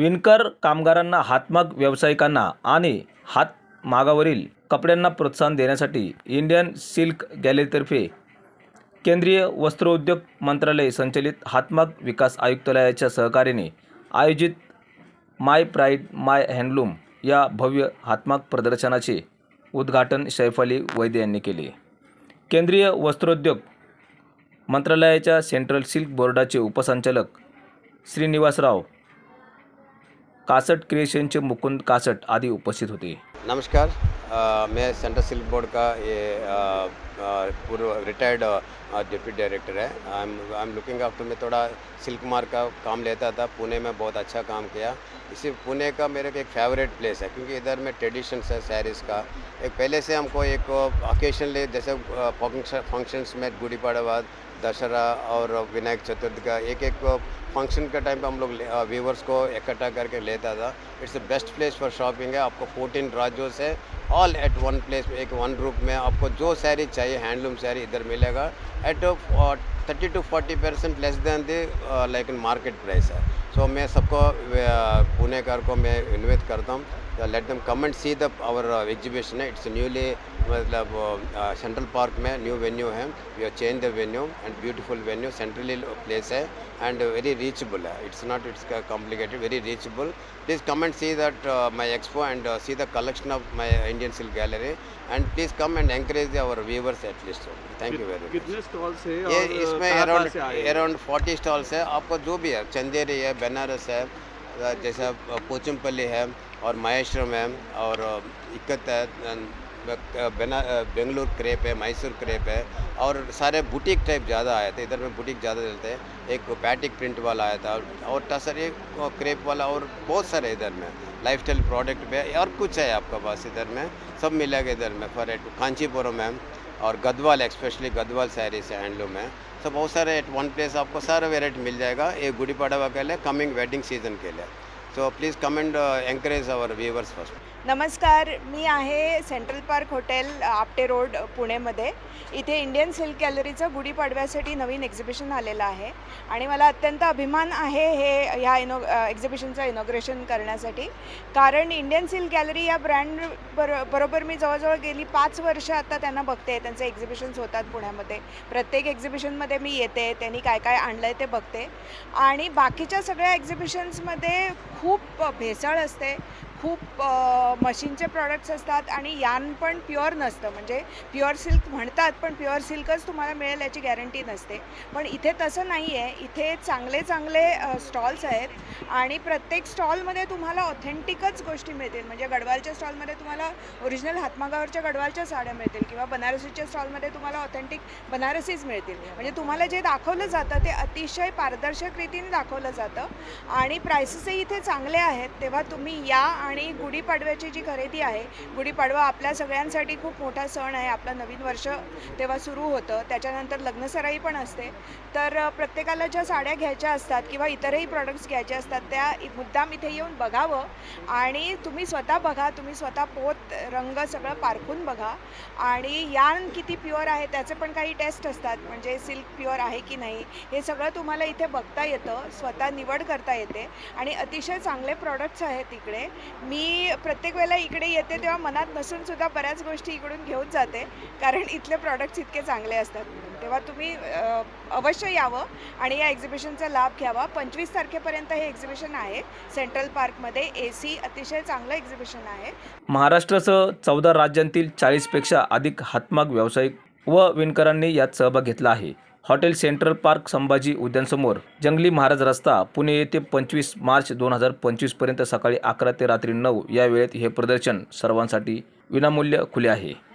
विणकर कामगारांना हातमाग व्यावसायिकांना आणि हातमागावरील कपड्यांना प्रोत्साहन देण्यासाठी इंडियन सिल्क गॅलरीतर्फे केंद्रीय वस्त्रोद्योग मंत्रालय संचलित हातमाग विकास आयुक्तालयाच्या सहकार्याने आयोजित माय प्राईड माय हँडलूम या भव्य हातमाग प्रदर्शनाचे उद्घाटन सैफ अली वैद्य यांनी केले. केंद्रीय वस्त्रोद्योग मंत्रालयाच्या सेंट्रल सिल्क बोर्डाचे उपसंचालक श्रीनिवासराव कासट क्रिएशनचे मुकुंद कासट आदी उपस्थित होते. नमस्कार। मैं सेंट्रल सिल्क बोर्ड का ये पूर्व रिटायर्ड डिप्टी डायरेक्टर है। I am I am looking after मैं थोड़ा सिल्क मार्क का काम लेता था। पुणे में बहुत अच्छा काम किया। इसी पुणे का मेरे को एक फेवरेट प्लेस है, क्योंकि इधर में ट्रेडिशंस है सैरीज का। एक पहले से हमको एक ओकेशनली जैसे फ़ंक्शंस में गुड़ी पड़वा दशहरा और विनायक चतुर्थी का एक एक फ़ंक्शन के टाइम पे हम लोग व्यूवर्स को इकट्ठा करके लेता था। It's the best place for shopping है। आपको 14 राज्यों से ऑल एट वन प्लेस एक वन रूप में आपको जो सैरी चाहिए हैंडलूम सैरी इधर मिलेगा। At thirty to forty percent less than the like market price है। सो मैं सबको uh, पुणेकर को मैं इन्वेस्ट करता हूँ। Let them come and see the our exhibition है इट्स न्यूली मतलब सेंट्रल पार्क में न्यू वेन्यू है. We are change the venue and beautiful venue centrally place है एंड वेरी रीचबल है. It's not it's complicated very reachable please come and see that my expo and see the collection of my Indian silk gallery and please come and encourage our viewers at least thank you very much कितने stalls है ये और इसमें around forty stalls है? आपको जो भी है चंदेरी है बनारस है जैसा पोचमपल्ली है और महेश्वरम है और इक्कत है बना बेंगलुरु क्रेप है, मैसूर क्रेप है और सारे बुटीक टाइप ज़्यादा आए थे, इधर में बुटीक ज़्यादा चलते हैं। एक पैटिक प्रिंट वाला आया था और टसर एक क्रेप वाला और बहुत सारे इधर में लाइफ स्टाइल प्रोडक्ट पे और कुछ है आपका पास इधर में, सब मिलेगा इधर में, फॉर एट कांचीपुरम है और गदवाल स्पेशली गदवाल सैरीज है हैंडलूम है। तो बहुत सारे एट वन प्लेस आपको सारा वेराइटी मिल जाएगा। ये गुड़ी पड़वा के लिए कमिंग वेडिंग सीजन के लिए। So please come and encourage our viewers first नमस्कार मी आहे central park hotel Apte road पुणेमध्ये. इथे इंडियन सिल्क गॅलरीचं गुढीपाडव्यासाठी नवीन एक्झिबिशन आलेलं आहे. आणि मला अत्यंत अभिमान आहे हे ह्या इनो एक्झिबिशनचं इनॉग्रेशन करण्यासाठी. कारण इंडियन सिल्क गॅलरी या ब्रँड बरो बरोबर मी जवळजवळ गेली पाच वर्ष आता त्यांना बघते. त्यांचे एक्झिबिशन्स होतात पुण्यामध्ये. प्रत्येक एक्झिबिशनमध्ये मी येते त्यांनी काय काय आणलं आहे ते बघते. आणि बाकीच्या सगळ्या एक्झिबिशन्समध्ये खूप भेसळ असते. खूप मशीनचे प्रॉडक्ट्स असतात आणि यान पण प्युअर नसतं. म्हणजे प्युअर सिल्क म्हणतात पण प्युअर सिल्कच तुम्हाला मिळेल याची गॅरंटी नसते. पण इथे तसं नाही आहे इथे चांगले चांगले स्टॉल्स आहेत आणि प्रत्येक स्टॉलमध्ये तुम्हाला ऑथेंटिकच गोष्टी मिळतील. म्हणजे गडवालच्या स्टॉलमध्ये तुम्हाला ओरिजिनल हातमागावरच्या गडवालच्या साड्या मिळतील किंवा बनारसीच्या स्टॉलमध्ये तुम्हाला ऑथेंटिक बनारसीच मिळतील. म्हणजे तुम्हाला जे दाखवलं जातं ते अतिशय पारदर्शक रीतीने दाखवलं जातं आणि प्रायसेसही इथे चांगले आहेत. तेव्हा तुम्ही या आणि गुढीपाडव्याची जी खरेदी आहे गुढीपाडवा आपल्या सगळ्यांसाठी खूप मोठा सण आहे. आपलं नवीन वर्ष तेव्हा सुरू होतं. त्याच्यानंतर लग्नसराई पण असते. तर प्रत्येकाला ज्या साड्या घ्यायच्या असतात किंवा इतरही प्रॉडक्ट्स घ्यायचे असतात त्या मुद्दाम इथे येऊन बघावं. आणि तुम्ही स्वतः बघा तुम्ही स्वतः पोत रंग सगळं पारखून बघा. आणि यान किती प्युअर आहे त्याचे पण काही टेस्ट असतात. म्हणजे सिल्क प्युअर आहे की नाही हे सगळं तुम्हाला इथे बघता येतं. स्वतः निवड करता येते. आणि अतिशय चांगले प्रॉडक्ट्स आहेत इकडे मी प्रत्येक वेळेला इकडे येते तेव्हा मनात नसून सुद्धा बऱ्याच गोष्टी इकडून घेऊन जाते कारण इथले प्रॉडक्ट्स इतके चांगले असतात. तेव्हा तुम्ही अवश्य यावं आणि या एक्झिबिशनचा लाभ घ्यावा. पंचवीस तारखेपर्यंत हे एक्झिबिशन आहे. सेंट्रल पार्कमध्ये ए सी अतिशय चांगलं एक्झिबिशन आहे. महाराष्ट्रासह चौदा राज्यांतील चाळीसपेक्षा अधिक हातमाग व्यावसायिक व विणकरांनी यात सहभाग घेतला आहे. हॉटेल सेंट्रल पार्क संभाजी उद्यानसमोर जंगली महाराज रस्ता पुणे येथे पंचवीस मार्च दोन हजार पंचवीसपर्यंत सकाळी अकरा ते रात्री नऊ या वेळेत हे प्रदर्शन सर्वांसाठी विनामूल्य खुले आहे.